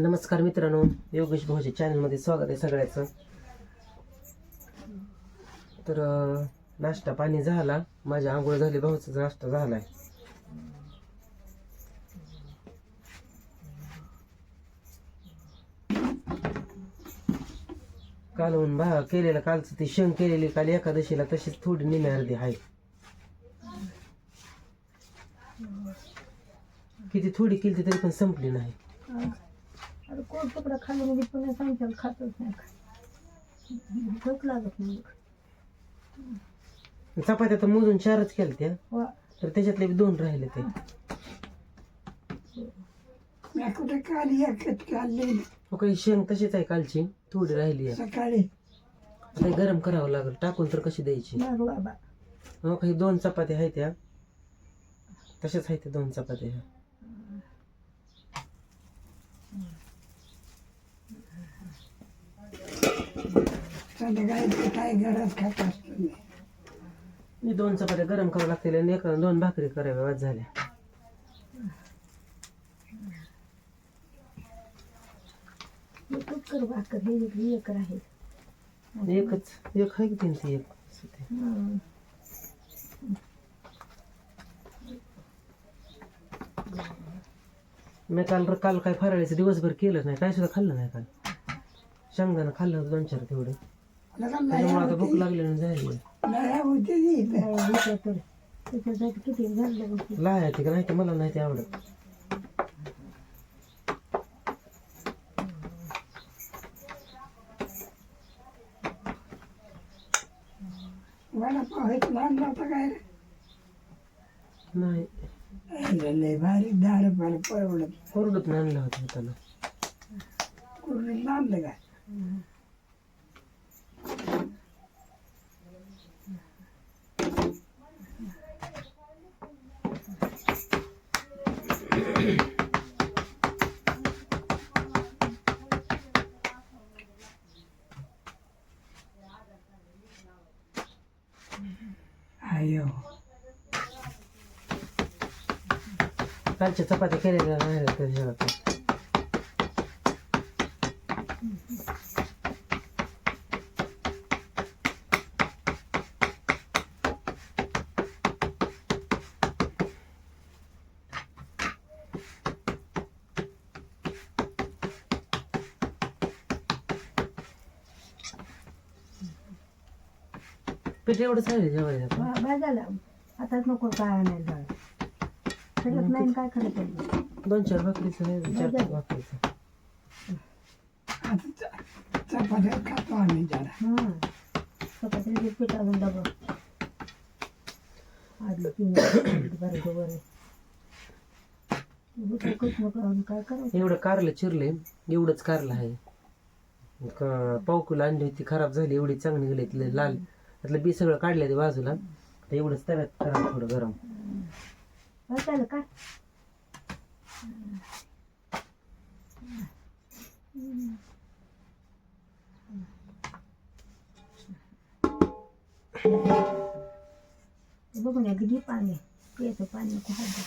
नमस्कार मित्रांनो योगेश भाऊच्या चॅनलमध्ये स्वागत आहे सगळ्याचं. तर नाश्ता पाणी झाला. माझ्या आंघोळ झाली भाऊचा नाश्ता झालाय. कालवून भा केलेलं कालचं ती शेंग केलेली काल एकादशीला तशीच थोडी निम्मी अर्धी आहे. किती थोडी केली तरी पण संपली नाही. अरे कोण तुकडा खाल्लं मी पुन्हा सांगताल खातच नाही भूक लागत नाही. चपात्या तर मोजून चारच केल्या त्या वा. तर त्याच्यातले बी दोन राहिले ते. मी कुठे काली एकच काढली हो काही शेंग तशीच आहे कालची. थोडी राहिली आहे. सकाळी. आता हे गरम करावं लागेल. टाकून तर कशी द्यायची? मग बाबा. हो काही दोन चपात्या आहेत त्या तशाच आहेत त्या दोन चपात्या. ह्या संध्याकाळी खात असतो मी मी दोन चपात्या गरम करावं लागतील आणि एक दोन भाकरी कराव्या वाज झाल्या भाकर हे एक हे एक राहील एकच एक आहे की एक ते. हं. मी काल काल काय फराळीचं दिवसभर केलं नाही काय सुद्धा खाल्लं नाही काल शेंगदाणा खाल्लं होतं दोन चार तेवढे त्याच्यामुळे आता भूक लागली नाही झाली ती. लाय ते का नाही मला नाही ते आवडत. वडापाव हे लहान होता काय रे? नाही. अरे लय भारी दहा रुपयाला परवडत. कोरडत आणलं होतं त्याला. कुठून काय अयो कालच्या चपात्या केलेल्या नाही त्याच्यात पीठ एवढंच आहे जेवायला. आता. बा- बा झालं. आताच नको काय आणायला नाही आणि काय खरं पडलं दोन चार भाकरीचं आहे चार पाच भाकरीचं. आता च- चपात्या खातो आम्ही जरा. हां. चपात्याचे पीठ अजून डबल आडलं तीन बरं बरं कच नको अजून काय करायचं? एवढं कारलं चिरले एवढंच कारलं आहे. क- अंडी होती खराब झाली एवढी चांगली गेली लाल. त्यातलं बी सगळं काढलं ते बाजूला. तर एवढंच तव्यात करा थोडं गरम. झालं काय बघून या किती पाणी. प्यायचं पाणी हात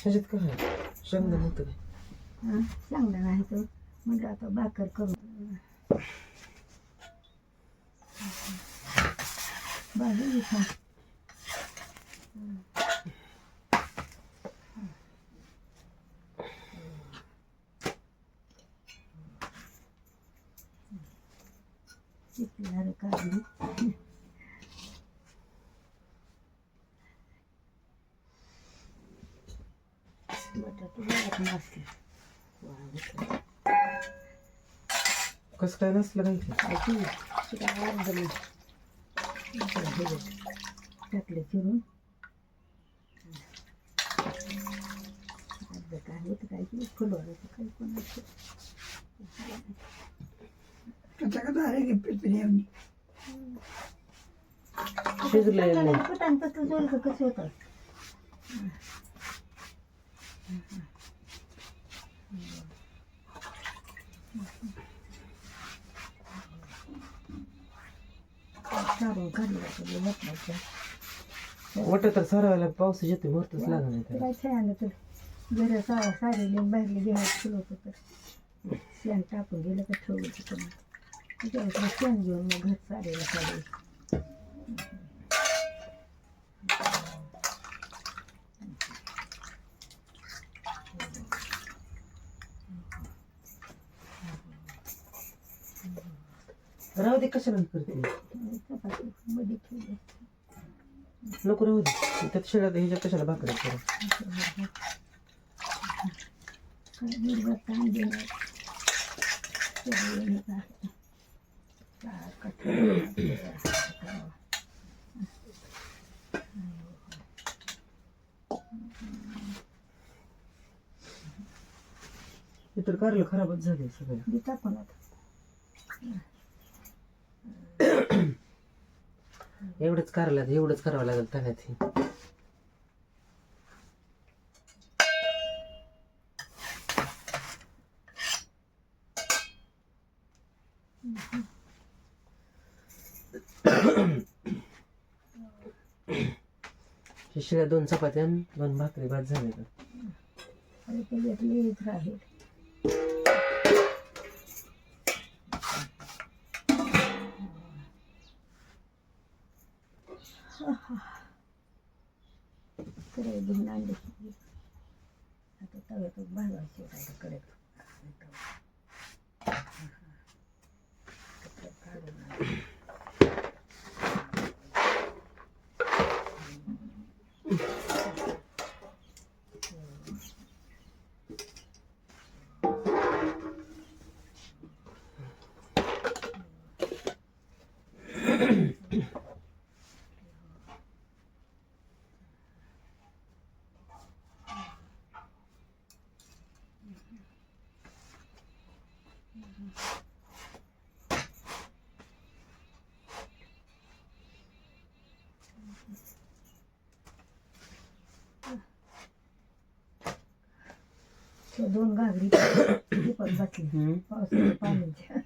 ह्याच्यात काय आहे? शेंगदाणा होतं काय हां चांगलं नाही तर म्हटलं आता भाकर करून बाजू इथं किती झालं काढली बटाटे घरात नसते कसं काय नसलं काय की? टाकले चिरून अर्ध काय होतं काय की फुलवायचं काही कोणाचं त्याच्याकडे आहे की पिपरी आम्ही शिजलेलं पटान तसं जोल का कसं होतं? सारून काढलं होतं वाटत तर सरावायला पाऊस येते भरतच लागणार नाही त्याला. काय छान तर. घर सा सारेले बाहेरले घ्यायला फुलं होतं तर. शेण टाकून गेलं का ठेवलं तिथं त्याच्यावर शेण घेऊन मग घर सारेला काढायचं मध्ये कशाला करते मध्ये ठेवली नको राहू दे. त्यात शेळ्यात ह्याच्या कशाला भाकरी करा तर कारलं खराबच झाले सगळं. दे पण आता. एवढंच करावं लागेल एवढंच करावं लागेल तव्यात शिशिला दोन चपात्या आणि दोन भाकरी भात झाले तर आणि त्याच्यात लिहित राहील कडे घेऊन आणले आता तव्यातच भाजायचे आता कडे ते दोन घागरी पण बसली हम्म. पावसाच्या पाण्याच्या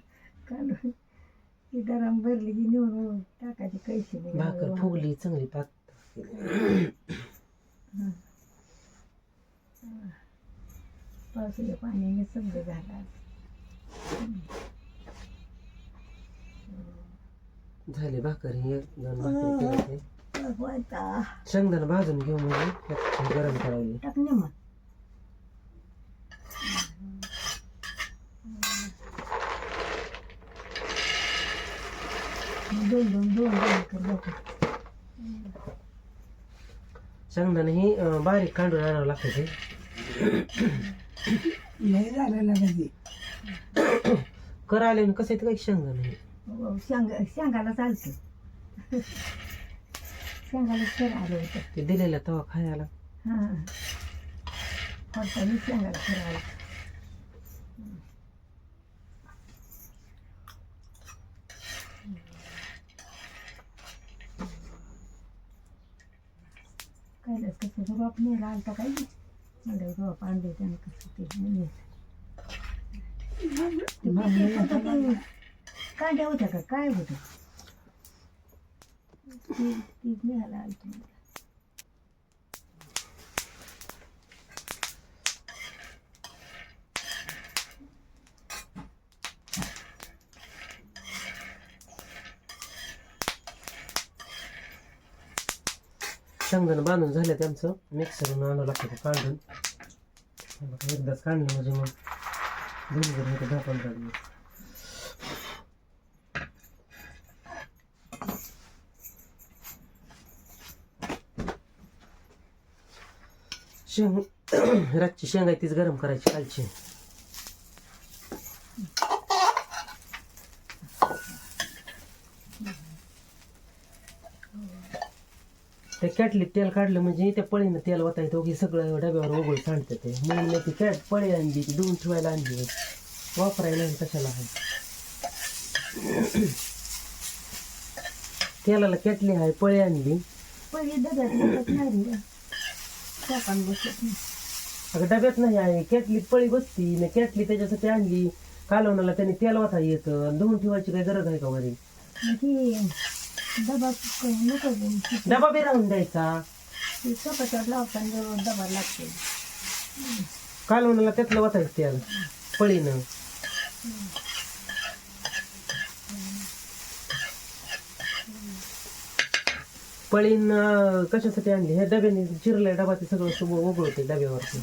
काढून ती गरम भरली की नेऊन टाकायची कैशी नाही भाकर फुगली चांगली पाक. पावसाच्या पाण्याने समजा झाला झाली भाकर ही एक दोन भाकरी ते. शेंगदाणा भाजून घेऊ म्हणजे गरम करायला. टाकणे मग. दोन दोन दोन दोन कर लोक शेंगदाणा ही अं, बारीक कांडून आणावं लागतं ते. लय झालं कधी कर आले कसं येतं काही शेंगदाणा हे शेंग शेंगाला चालतं. शेंगाला कर आलं होतं. ते दिलेला तवा खायला. हां. मी शेंगाला कर कैलास कसं रोप न्यायला आलता काय म्हणजे रोप आणले त्यानं कसं ते म्हणजे कांड्या होत्या का? काय होतं ती तीच न्यायला आलती. शेंगदाणा बांधून झालं त्यांचं आमचं मिक्सरनं आणावं लागतं ते काढून. एकदाच काढलं म्हणजे मग दिवसभर होतं दहा पंधरा दिवस शेंग रातची शेंगा तीच गरम करायची कालची. त्या कॅटलीत तेल काढलं म्हणजे त्या पळीनं तेल वाटायचं हे सगळं डब्यावर ओघळ सांडतं ते. म्हणून मी ती कॅट पळी आणली ती धुवून ठेवायला आणली वापरायला कशाला आहे? तेलाला कॅटली आहे पळी आणली. डब्यात नाही अगं डब्यात नाही आहे कॅटलीत पळी बसती. मी कॅटली त्याच्यासाठी आणली. कालवणाला त्याने तेल वाटा येतं. धुवून ठेवायची काही गरज आहे का वरी? ती डबा नको. डबा बी राहून द्यायचा. ते चपात्या लावताना डबा लागतो कालवणाला त्यातलं वाचायचं त्याला पळीनं. पळीन कशासाठी आणली? ह्या डब्याने चिरलाय डबा ते सगळं सगळं उघडते डब्यावरती.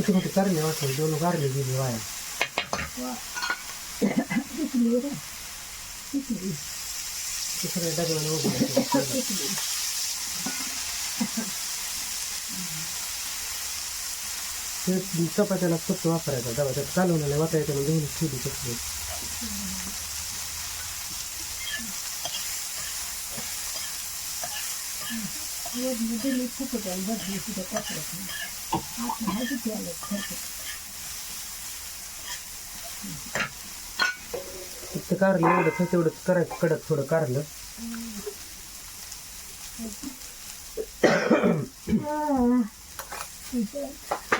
किती मोठी कारले वाटलं दोन कारले गेली वाया किती रे किती डब्याने उघडते ते चपात्याला फक्त वापरायचा डबा त्यात कालवणाला वाचायचं म्हणजे घेऊन ठेवली चटणी वजन बदली सुद्धा हा खर्च फक्त कारलं एवढंच तेवढंच करायचं कडक थोडं कारलं.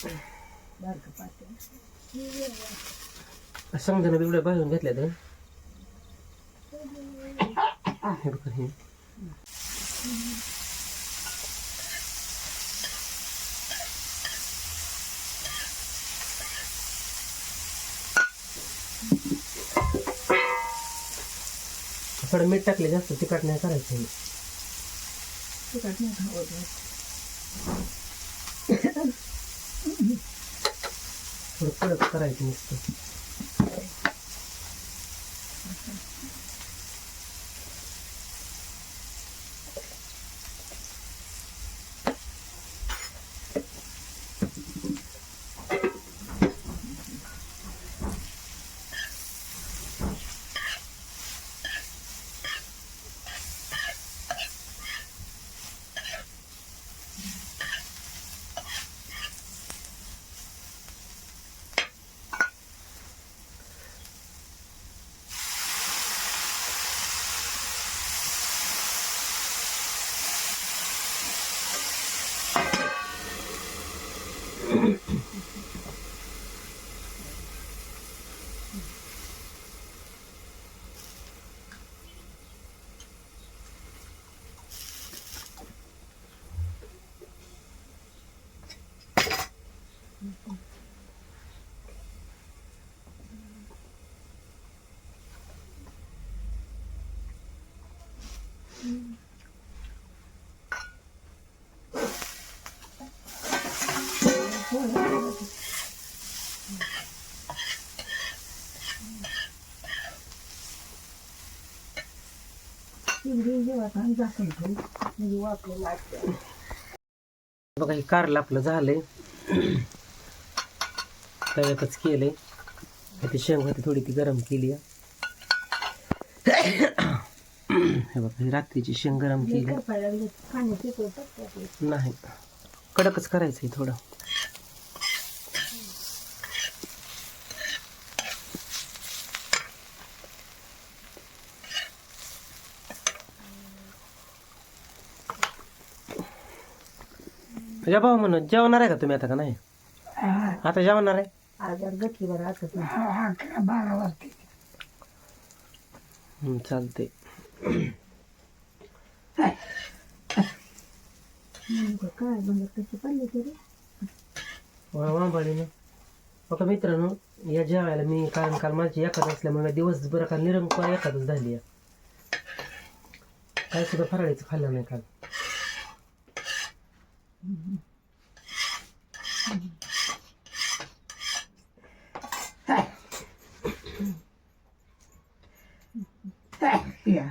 खूप बिबड्या पातळ बाहेरून घेतल्या तर हे बघा हे. थोडं मीठ टाकले जास्त तिखट नाही करायचं. तिखट नाही खावत नाही. थोडं कडक करायचं नुसतं बघा हे कारलं आपलं झालंय. तव्यातच केलंय. ते शेंग होती थोडी ती गरम केली. हे बघा ही रात्रीची शेंग गरम केली. नाही. कडकच करायचं आहे थोडं. तुझ्या भाऊ म्हणून जेवणार आहे का तुम्ही आता का नाही? हा, आता जेवणार? आहे बरं आता तर हा, अकरा बारा वाजते. हं, चालते नेमकं काय म्हणजे कशी तरी वांबाडीनं मित्रांनो या जेवायला मी कारण काल माझी एखाद असल्यामुळे दिवसभर काल निरंकुळ एखादच झाली आहे. काय सुद्धा फराळीचं खाल्लं नाही काल या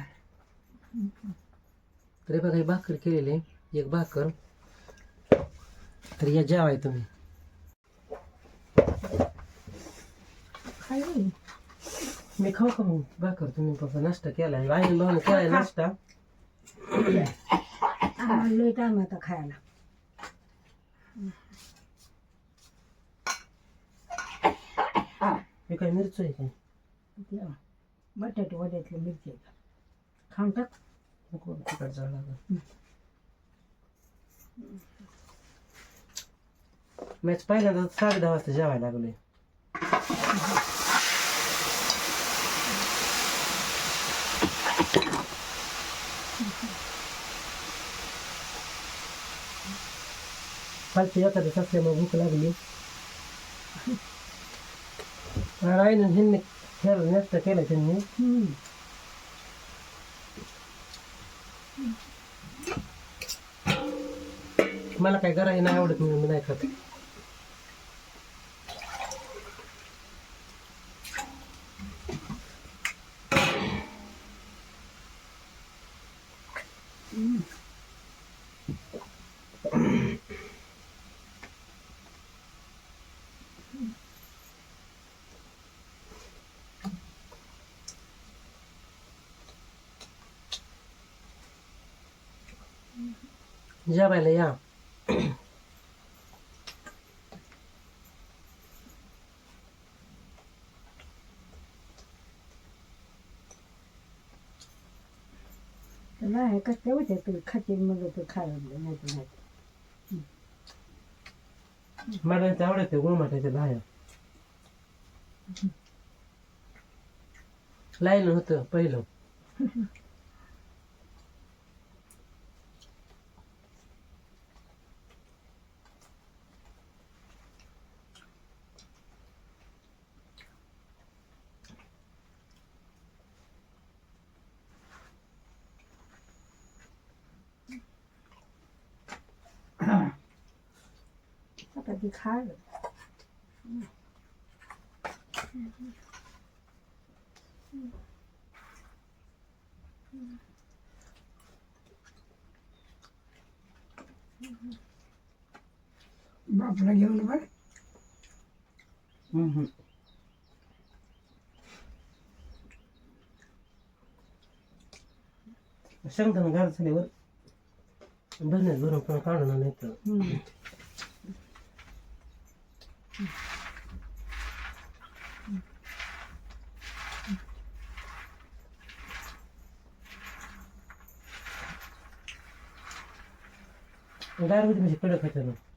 तरी बघा ही भाकर केलेली. एक भाकर. तर या जेवाय तुम्ही? मी खाऊ का मग भाकर? तुम्ही फक्त नाश्ता केलाय. आई भाऊने केलाय नाश्ता. टाइम आता खायला. मी काय मिरचो आहे काय? बटाटे वड्यातले मिरची खाऊन टाक. नको तिकट जावं लागलं मॅच पहिल्यांदा साडे दहा वाजता जेवायला लागलोय. कालची एखादं असल्यामुळे भूक लागली. आईनं ह्यांनी खेळ नाश्ता केला त्यांनी. मला काय करायला नाही आवडत मी नाही खात. जेवायला या नाही का तेवढ्या तरी खातील म्हणलं तर खायला नाही तर नाही मला ते आवडते गुळमाटाच्या दहा लायलं होतं पहिलं चपाती खायला बापला घेऊन हम्म. शेंगदाणा गार झाल्यावर भरण्यात भरून पण काढून नाही तर हम्म. गार होती म्हणजे कडक होतं ना पाणी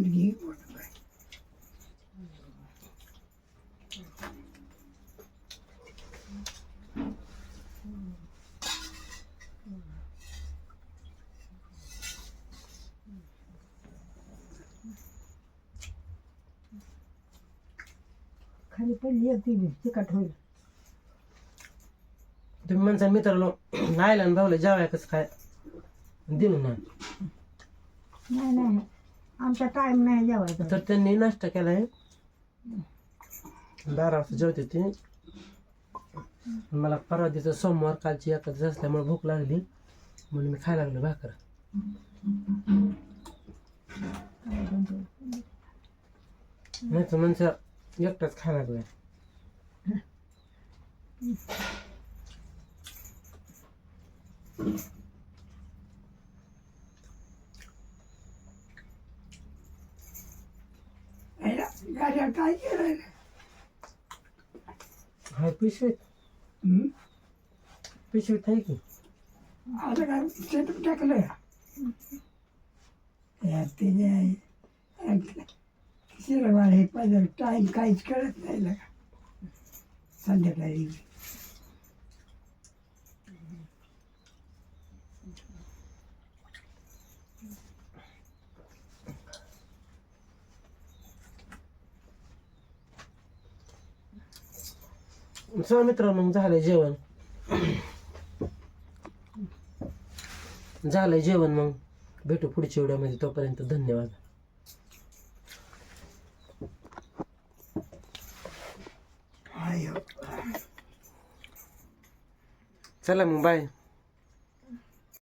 घे मोठं बाय खाली पडली एक ती चिकट होईल. तुम्ही म्हणता मित्राला आयला आणि भाऊला जेवाय कसं काय? दिलं ना नाही नाही. आमचा टाइम नाही जेवायचा. तर त्यांनी नाश्ता केलाय. बारा वाजता जेवते ते. मला परवा दिवसा सोमवार कालची एखादच असल्यामुळे भूक लागली. म्हणून मी खायला लागलो भाकर. नाही तर माणसं एकटाच खायला लागलाय आईला गाड्या काय केलं हाय पिशवीत? पिशवीत आहे की आता काय शेतून टाकलं यार ते जे आहे शिरवाळ हे पाहिजे टाईम काहीच कळत नाही लगा संध्याकाळी चला मित्रांनो मग झालंय जेवण. झालंय जेवण मग. भेटू पुढच्या व्हिडिओमध्ये. तोपर्यंत धन्यवाद. चला मग बाय.